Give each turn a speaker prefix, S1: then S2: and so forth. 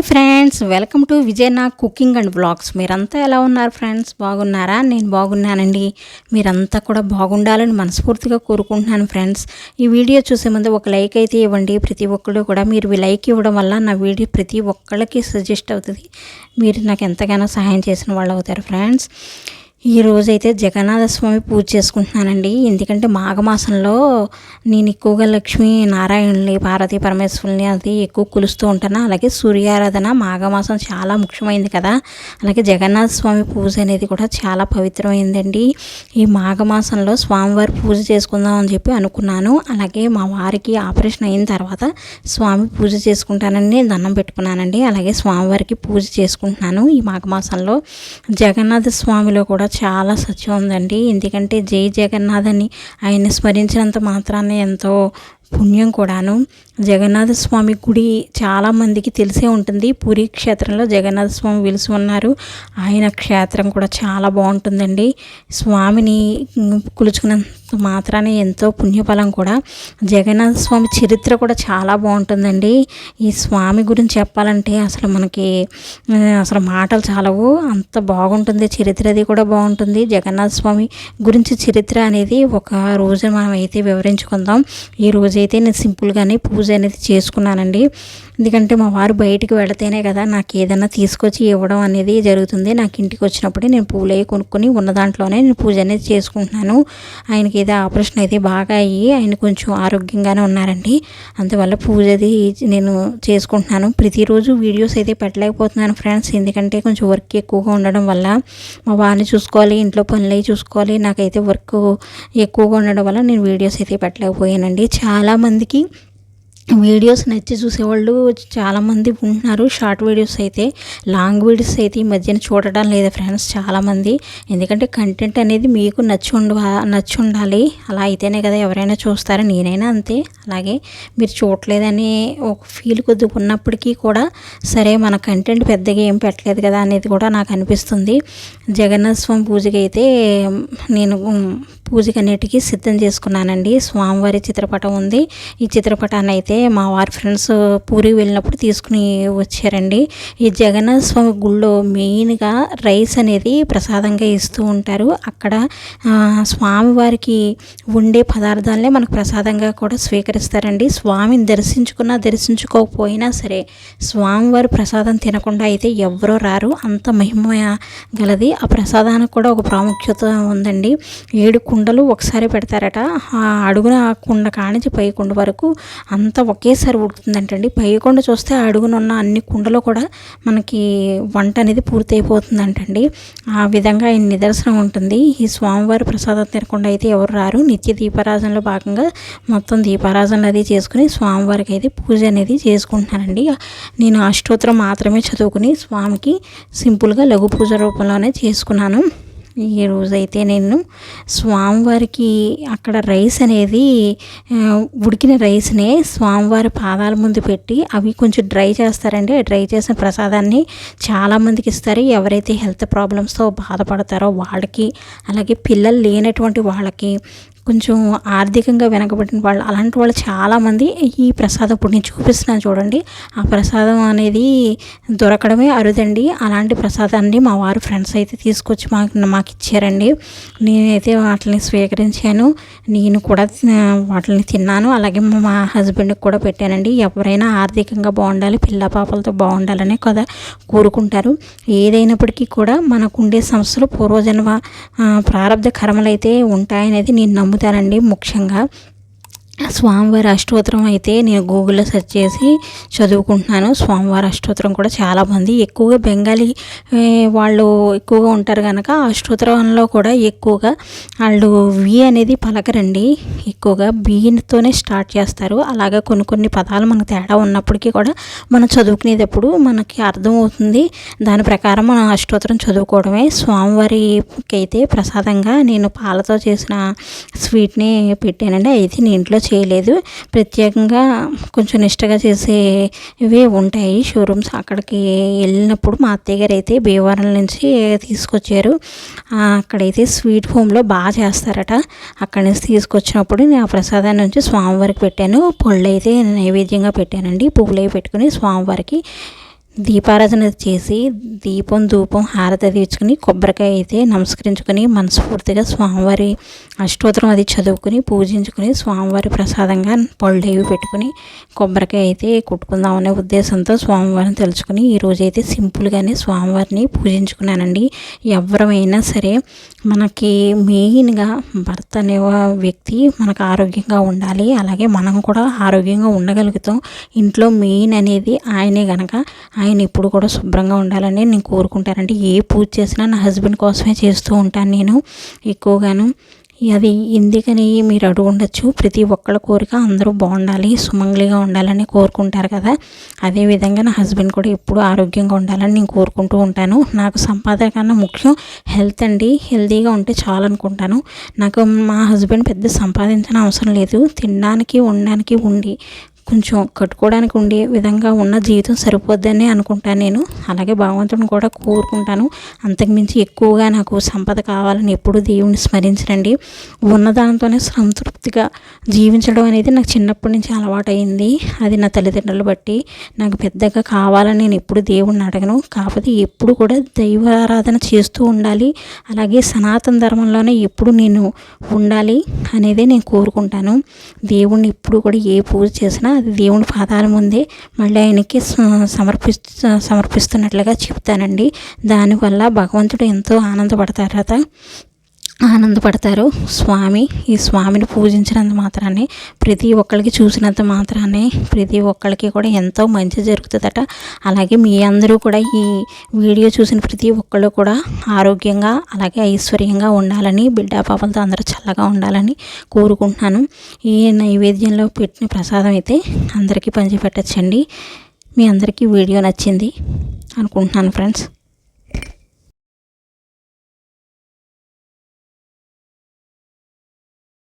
S1: Hi friends welcome to Vijayana cooking and blogs మీరంతా ఎలా ఉన్నారు ఫ్రెండ్స్? బాగున్నారా? నేను బాగున్నానండి. మీరంతా కూడా బాగుండాలని మనస్ఫూర్తిగా కోరుకుంటున్నాను ఫ్రెండ్స్. ఈ వీడియో చూసే ముందు ఒక లైక్ అయితే ఇవ్వండి. ప్రతి ఒక్కళ్ళు కూడా మీరు ఈ లైక్ ఇవ్వడం వల్ల నా వీడియో ప్రతి ఒక్కళ్ళకి సజెస్ట్ అవుతుంది. మీరు నాకు ఎంతగానో సహాయం చేసిన వాళ్ళు అవుతారు ఫ్రెండ్స్. ఈ రోజైతే జగన్నాథ స్వామి పూజ చేసుకుంటున్నానండి. ఎందుకంటే మాఘమాసంలో నేను ఎక్కువగా లక్ష్మీ నారాయణుని పార్వతీ పరమేశ్వరుని అది ఎక్కువ కొలుస్తూ ఉంటాను. అలాగే సూర్యారాధన మాఘమాసం చాలా ముఖ్యమైనది కదా. అలాగే జగన్నాథ స్వామి పూజ అనేది కూడా చాలా పవిత్రమైందండి. ఈ మాఘమాసంలో స్వామివారి పూజ చేసుకుందాం అని చెప్పి అనుకున్నాను. అలాగే మా వారికి ఆపరేషన్ అయిన తర్వాత స్వామి పూజ చేసుకుంటానని నేను దండం పెట్టుకున్నానండి. అలాగే స్వామివారికి పూజ చేసుకుంటున్నాను ఈ మాఘమాసంలో. జగన్నాథ స్వామిలో కూడా చాలా సత్యం ఉందండి ఎందుకంటే జై జగన్నాథ్ అని ఆయన స్మరించినంత మాత్రాన్ని ఎంతో పుణ్యం కూడాను. జగన్నాథ స్వామి గుడి చాలామందికి తెలిసే ఉంటుంది. పూరి క్షేత్రంలో జగన్నాథ స్వామి వెలిసి ఉన్నారు. ఆయన క్షేత్రం కూడా చాలా బాగుంటుందండి. స్వామిని కులుచుకున్నంత మాత్రాన్ని ఎంతో పుణ్యఫలం కూడా. జగన్నాథ స్వామి చరిత్ర కూడా చాలా బాగుంటుందండి. ఈ స్వామి గురించి చెప్పాలంటే అసలు మనకి అసలు మాటలు చాలవు. అంత బాగుంటుంది. చరిత్ర అది కూడా బాగుంటుంది. జగన్నాథ స్వామి గురించి చరిత్ర అనేది ఒక రోజు మనం అయితే వివరించుకుందాం. ఈ రోజైతే నేను సింపుల్గానే పూజ అనేది చేసుకున్నానండి. ఎందుకంటే మా వారు బయటికి వెళితేనే కదా నాకు ఏదైనా తీసుకొచ్చి ఇవ్వడం అనేది జరుగుతుంది. నాకు ఇంటికి వచ్చినప్పుడే నేను పూలు అవి కొనుక్కొని ఉన్న దాంట్లోనే నేను పూజ అనేది చేసుకుంటున్నాను. ఆయనకి ఏదో ఆపరేషన్ అయితే బాగా అయ్యి ఆయన కొంచెం ఆరోగ్యంగానే ఉన్నారండి. అందువల్ల పూజ అది నేను చేసుకుంటున్నాను. ప్రతిరోజు వీడియోస్ అయితే పెట్టలేకపోతున్నాను ఫ్రెండ్స్. ఎందుకంటే కొంచెం వర్క్ ఎక్కువగా ఉండడం వల్ల మా వారిని చూసుకోవాలి ఇంట్లో పనులు అవి చూసుకోవాలి. నాకైతే వర్క్ ఎక్కువగా ఉండడం వల్ల నేను వీడియోస్ అయితే పెట్టలేకపోయానండి. చాలామందికి వీడియోస్ నచ్చి చూసేవాళ్ళు చాలామంది ఉంటున్నారు. షార్ట్ వీడియోస్ అయితే లాంగ్ వీడియోస్ అయితే ఈ మధ్యన చూడటం లేదు ఫ్రెండ్స్ చాలామంది. ఎందుకంటే కంటెంట్ అనేది మీకు నచ్చి ఉండ నచ్చి ఉండాలి. అలా అయితేనే కదా ఎవరైనా చూస్తారో. నేనైనా అంతే. అలాగే మీరు చూడలేదని ఒక ఫీల్ కొద్దిగా ఉన్నప్పటికీ కూడా సరే మన కంటెంట్ పెద్దగా ఏం పెట్టలేదు కదా అనేది కూడా నాకు అనిపిస్తుంది. జగన్నాథ స్వామి పూజకి అయితే నేను పూజకి సిద్ధం చేసుకున్నానండి. స్వామివారి చిత్రపటం ఉంది. ఈ చిత్రపటాన్ని అయితే మా వారి ఫ్రెండ్స్ పూరి వెళ్ళినప్పుడు తీసుకుని వచ్చారండి. ఈ జగన్నాథ స్వామి గుళ్ళో మెయిన్గా రైస్ అనేది ప్రసాదంగా ఇస్తూ ఉంటారు. అక్కడ స్వామివారికి ఉండే పదార్థాలనే మనకు ప్రసాదంగా కూడా స్వీకరిస్తారండి. స్వామిని దర్శించుకున్నా దర్శించుకోకపోయినా సరే స్వామివారి ప్రసాదం తినకుండా అయితే ఎవరో రారు. అంత మహిమ గలది. ఆ ప్రసాదానికి కూడా ఒక ప్రాముఖ్యత ఉందండి. ఏడుకు కుండలు ఒకసారి పెడతారట. ఆ అడుగున కుండ కానించి పై కుండ వరకు అంత ఒకేసారి ఉడుకుతుందంటండి. పై కుండ చూస్తే అడుగునున్న అన్ని కుండలు కూడా మనకి వంట అనేది పూర్తి అయిపోతుందంటండి ఆ విధంగా ఈ నిదర్శనం ఉంటుంది. ఈ స్వామివారి ప్రసాదం తినకుండా అయితే ఎవరు రారు. నిత్య దీపారాజనలో భాగంగా మొత్తం దీపారాజనలు అది చేసుకుని స్వామివారికి అయితే పూజ అనేది చేసుకుంటున్నానండి నేను అష్టోత్తరం మాత్రమే చదువుకుని స్వామికి సింపుల్గా లఘు పూజ రూపంలోనే చేసుకున్నాను. ఈ రోజైతే నేను స్వామివారికి అక్కడ రైస్ అనేది ఉడికిన రైస్నే స్వామివారి పాదాల ముందు పెట్టి అవి కొంచెం డ్రై చేస్తారండి. డ్రై చేసిన ప్రసాదాన్ని చాలామందికి ఇస్తారు. ఎవరైతే హెల్త్ ప్రాబ్లమ్స్తో బాధపడతారో వాళ్ళకి అలాగే పిల్లలు లేనటువంటి వాళ్ళకి కొంచెం ఆర్థికంగా వెనకబడిన వాళ్ళు అలాంటి వాళ్ళు చాలామంది ఈ ప్రసాదం ఇప్పుడు నేను చూపిస్తున్నాను చూడండి. ఆ ప్రసాదం అనేది దొరకడమే అరుదండి. అలాంటి ప్రసాదాన్ని మా వారు ఫ్రెండ్స్ అయితే తీసుకొచ్చి మాకు మాకు ఇచ్చారండి. నేనైతే వాటిని స్వీకరించాను. నేను కూడా వాటిని తిన్నాను. అలాగే మా హస్బెండ్కి కూడా పెట్టానండి. ఎవరైనా ఆర్థికంగా బాగుండాలి పిల్ల పాపలతో బాగుండాలనే కదా కోరుకుంటారు. ఏదైనప్పటికీ కూడా మనకు ఉండే సమస్యలు పూర్వజన్మ ప్రారంభ కర్మలు అయితే ఉంటాయనేది నేను నమ్ముతాను చదువుతానండి ముఖ్యంగా. స్వామివారి అష్టోత్తరం అయితే నేను గూగుల్లో సెర్చ్ చేసి చదువుకుంటున్నాను. స్వామివారి అష్టోత్తరం కూడా చాలామంది ఎక్కువగా బెంగాలీ వాళ్ళు ఎక్కువగా ఉంటారు కనుక అష్టోత్తరంలో కూడా ఎక్కువగా వాళ్ళు వి అనేది పలకరండి. ఎక్కువగా బియ్యంతోనే స్టార్ట్ చేస్తారు. అలాగే కొన్ని కొన్ని పదాలు మనకు తేడా ఉన్నప్పటికీ కూడా మనం చదువుకునేటప్పుడు మనకి అర్థమవుతుంది. దాని ప్రకారం మనం అష్టోత్తరం చదువుకోవడమే. స్వామివారికి అయితే ప్రసాదంగా నేను పాలతో చేసిన స్వీట్ని పెట్టానండి. అయితే నేను ఇంట్లో చేయలేదు. ప్రత్యేకంగా కొంచెం నిష్టగా చేసేవి ఉంటాయి షోరూమ్స్. అక్కడికి వెళ్ళినప్పుడు మా అత్తయ్య గారు అయితే భీమవరం నుంచి తీసుకొచ్చారు. అక్కడైతే స్వీట్ హోమ్లో బాగా చేస్తారట. అక్కడి నుంచి తీసుకొచ్చినప్పుడు నేను ఆ ప్రసాదాన్ని నుంచి స్వామివారికి పెట్టాను. పళ్ళు అయితే నైవేద్యంగా పెట్టానండి. పువ్వులు పెట్టుకుని స్వామివారికి దీపారాధన చేసి దీపం ధూపం హారతి అది ఇచ్చుకుని కొబ్బరికాయ అయితే నమస్కరించుకొని మనస్ఫూర్తిగా స్వామివారి అష్టోత్తరం అది చదువుకుని పూజించుకుని స్వామివారి ప్రసాదంగా పళ్ళు పెట్టుకుని కొబ్బరికాయ అయితే కుట్టుకుందామనే ఉద్దేశంతో స్వామివారిని తెలుసుకుని ఈరోజు అయితే సింపుల్గానే స్వామివారిని పూజించుకున్నానండి. ఎవరమైనా సరే మనకి మెయిన్గా భర్త అనే వ్యక్తి మనకు ఆరోగ్యంగా ఉండాలి అలాగే మనం కూడా ఆరోగ్యంగా ఉండగలుగుతాం. ఇంట్లో మెయిన్ అనేది ఆయనే గనక ఆయన ఎప్పుడు కూడా శుభ్రంగా ఉండాలని నేను కోరుకుంటానంటే ఏ పూజ చేసినా నా హస్బెండ్ కోసమే చేస్తూ ఉంటాను నేను ఎక్కువగాను. అది ఎందుకని మీరు అడుగు ఉండొచ్చు. ప్రతి ఒక్కళ్ళ కోరిక అందరూ బాగుండాలి సుమంగళిగా ఉండాలని కోరుకుంటారు కదా. అదేవిధంగా నా హస్బెండ్ కూడా ఎప్పుడు ఆరోగ్యంగా ఉండాలని నేను కోరుకుంటూ ఉంటాను. నాకు సంపాదన కన్నా ముఖ్యం హెల్త్ అండి. హెల్తీగా ఉంటే చాలు అనుకుంటాను నాకు మా హస్బెండ్ పెద్ద సంపాదించిన అవసరం లేదు. తినడానికి ఉండడానికి ఉండి కొంచెం కట్టుకోవడానికి ఉండే విధంగా ఉన్న జీవితం సరిపోద్దని అనుకుంటాను నేను. అలాగే భగవంతుడిని కూడా కోరుకుంటాను. అంతకుమించి ఎక్కువగా నాకు సంపద కావాలని ఎప్పుడూ దేవుణ్ణి స్మరించరండి ఉన్నదానితోనే సంతృప్తిగా జీవించడం అనేది నాకు చిన్నప్పటి నుంచి అలవాటైంది అది నా తల్లిదండ్రులు బట్టి నాకు పెద్దగా కావాలని నేను ఎప్పుడు దేవుణ్ణి అడగను. కాకపోతే ఎప్పుడు కూడా దైవారాధన చేస్తూ ఉండాలి. అలాగే సనాతన ధర్మంలోనే ఎప్పుడు నేను ఉండాలి అనేది నేను కోరుకుంటాను. దేవుణ్ణి ఎప్పుడు కూడా ఏ పూజ చేసినా అది దేవుని పాదాల ముందే మళ్ళీ ఆయనకి సమర్పిస్తు సమర్పిస్తున్నట్లుగా చెప్తానండి. దానివల్ల భగవంతుడు ఎంతో ఆనందపడతారట. ఆనందపడతారు. స్వామి ఈ స్వామిని పూజించినంత మాత్రాన్ని ప్రతి ఒక్కరికి చూసినంత మాత్రాన్ని ప్రతి ఒక్కరికి కూడా ఎంతో మంచి జరుగుతుందట. అలాగే మీ అందరూ కూడా ఈ వీడియో చూసిన ప్రతి ఒక్కళ్ళు కూడా ఆరోగ్యంగా అలాగే ఐశ్వర్యంగా ఉండాలని బిడ్డ పాపలతో అందరూ చల్లగా ఉండాలని కోరుకుంటున్నాను. ఈ నైవేద్యంలో పెట్టిన ప్రసాదం అయితే అందరికీ పంచిపెట్టచ్చండి. మీ అందరికీ వీడియో నచ్చింది అనుకుంటున్నాను ఫ్రెండ్స్.